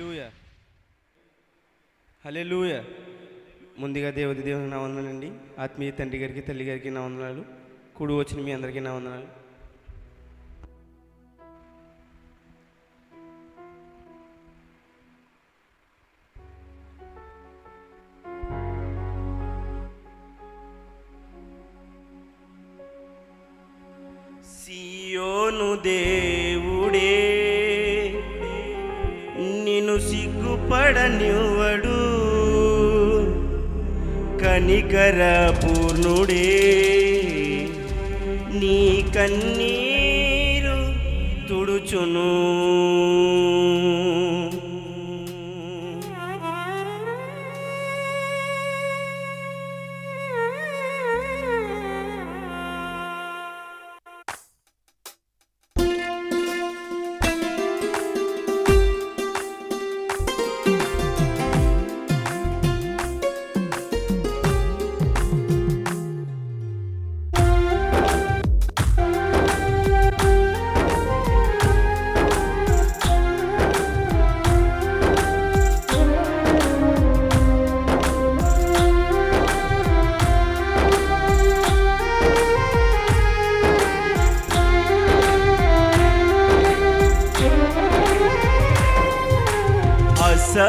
Hallelujah hallelujah ముందుగా దేవతి దేవుని నా వందనండి ఆత్మీయ తండ్రి గారికి తల్లి గారికి నా వందనాలు కూడి వచ్చిన మీ అందరికీ నా వందనాలు సియోను దేవుడే నిన్ను సిగ్గుపడనివ్వడు. కనికర పూర్ణుడే నీ కన్నీరు తుడుచును.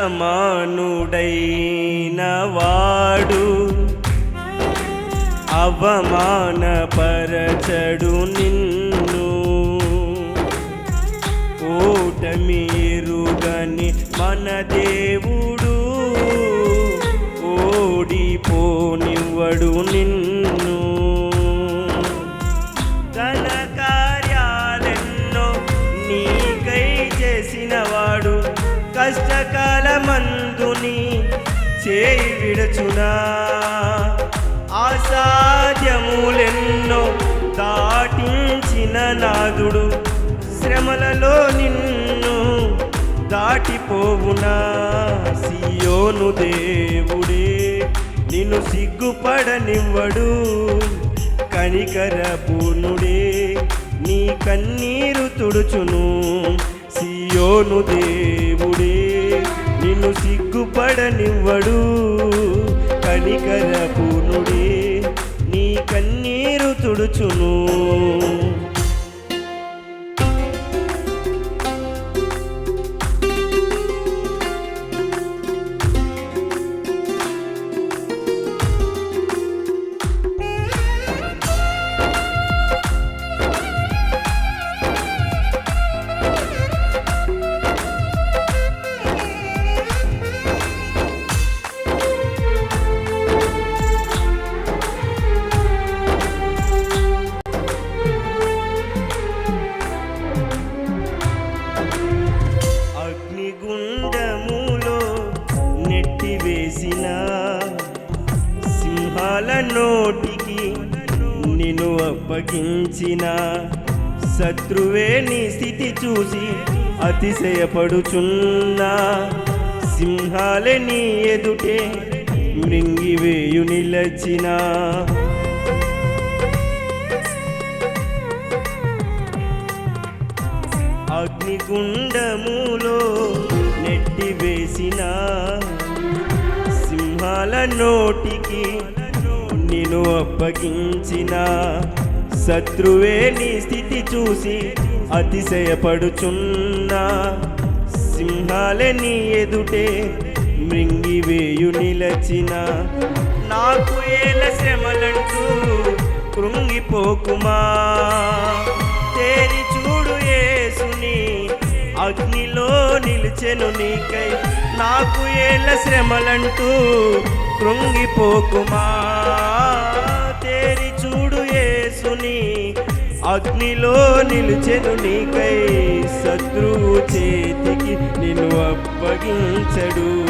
అసమానుడైన వాడు అవమానపరచడు నిన్ను. ఓటమీరుగని మన దేవుడు ఓడిపోనివ్వడు నిన్ను. కష్టకాలమందుని చేయి విడచునా? ఆసాధ్యములెన్నో దాటించిన నాదుడు శ్రమలలో నిన్ను దాటిపోవునా? సియోను దేవుడే నిన్ను సిగ్గుపడనివ్వడు కనికర నీ కన్నీరు తుడుచును. సియోను దేవుడే నిన్ను సిగ్గుపడనివ్వడు. కనికర పూర్ణుడే నీ కన్నీరు తుడుచును. నెట్టివేసిన సింహాల నోటికి నిన్ను అప్పగించిన. శత్రువే నీ స్థితి చూసి అతిశయపడుచున్నా. సింహాలే నీ ఎదుటే మృంగివేయు నిలచిన. అగ్నిగుండములో నెట్టివేసిన సింహాల నోటికి నిన్ను అప్పగించిన. శత్రువే నీ స్థితి చూసి అతిశయపడుచున్నా. సింహాలే నీ ఎదుటే మృంగివేయు నిలచిన. నాకు ఏల శ్రమలంటూ కృంగిపోకుమా? తేరి చూడు ఏసుని అగ్నిలో చెను నీకై. నాకు ఏళ్ళ శ్రమలంటూ కృంగిపోకుమా? తేరి చూడు ఏసుని అగ్నిలో నిలుచెను నీకై. శత్రువు చేతికి నిన్ను అప్పగించడు.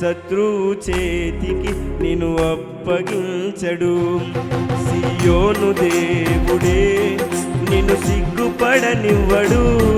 శత్రువు చేతికి నిన్ను అప్పగించడు. సియోను దేవుడే నిన్ను సిగ్గుపడనివ్వడు.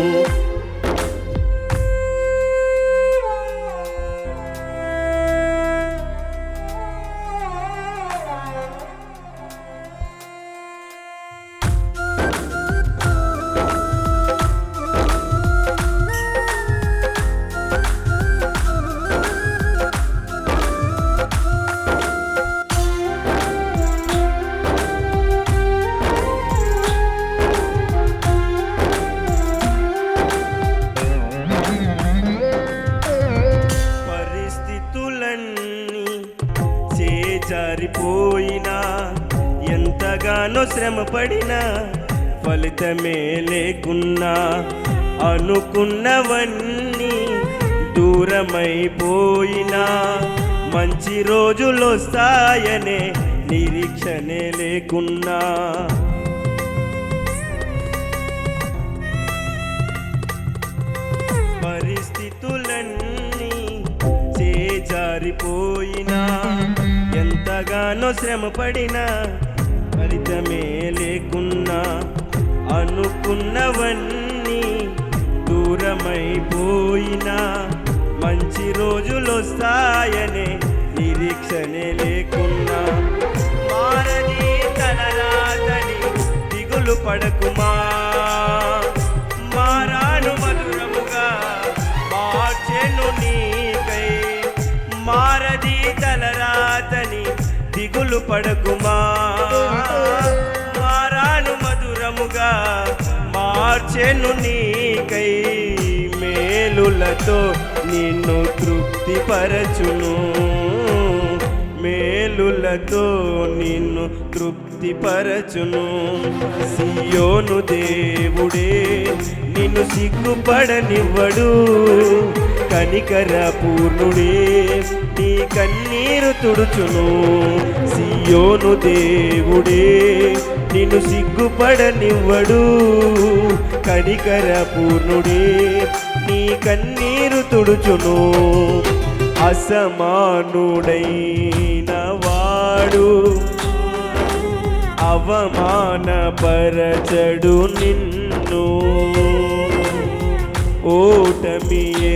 శ్రమ పడినా ఫలితమే లేకున్నా అనుకున్నవన్నీ దూరమైపోయినా మంచి రోజులు వస్తాయనే నిరీక్షనే లేకున్నా. పరిస్థితులన్నీ చేజారిపోయినా ఎంతగానో శ్రమ పడినా ఫలితమే లేకున్నా అనుకున్నవన్నీ దూరమైపోయినా మంచి రోజులు వస్తాయనే నిరీక్షనే లేకున్నా. మారని తలరాతని దిగులు పడకుమా? దిగులు పడకుమా? మారాను మధురముగా మార్చెను నీకై మేలులతో నిన్ను తృప్తిపరచును. మేలులతో నిన్ను తృప్తిపరచును. సియోను దేవుడే నిన్ను సిగ్గుపడనివ్వడు. కనికర పూర్ణుడే నీ కన్నీరు తుడుచును సియోను దేవుడే. నిన్ను సిగ్గుపడనివ్వడు కనికర పూర్ణుడే నీ కన్నీరు తుడుచును అసమానుడైన వాడు. అవమానపరచడు నిన్ను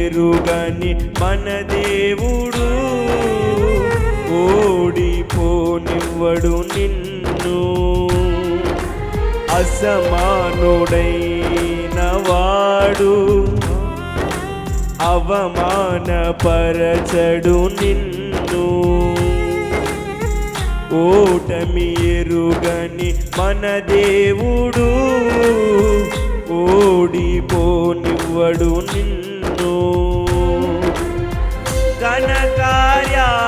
ఎరుగని మన దేవుడు ఓడిపోనివ్వడు నిన్ను. అసమానుడైన వాడు అవమానపరచడు నిన్ను. ఓటమి ఎరుగని మన దేవుడు ఓడిపోనివ్వడు నిన్ను.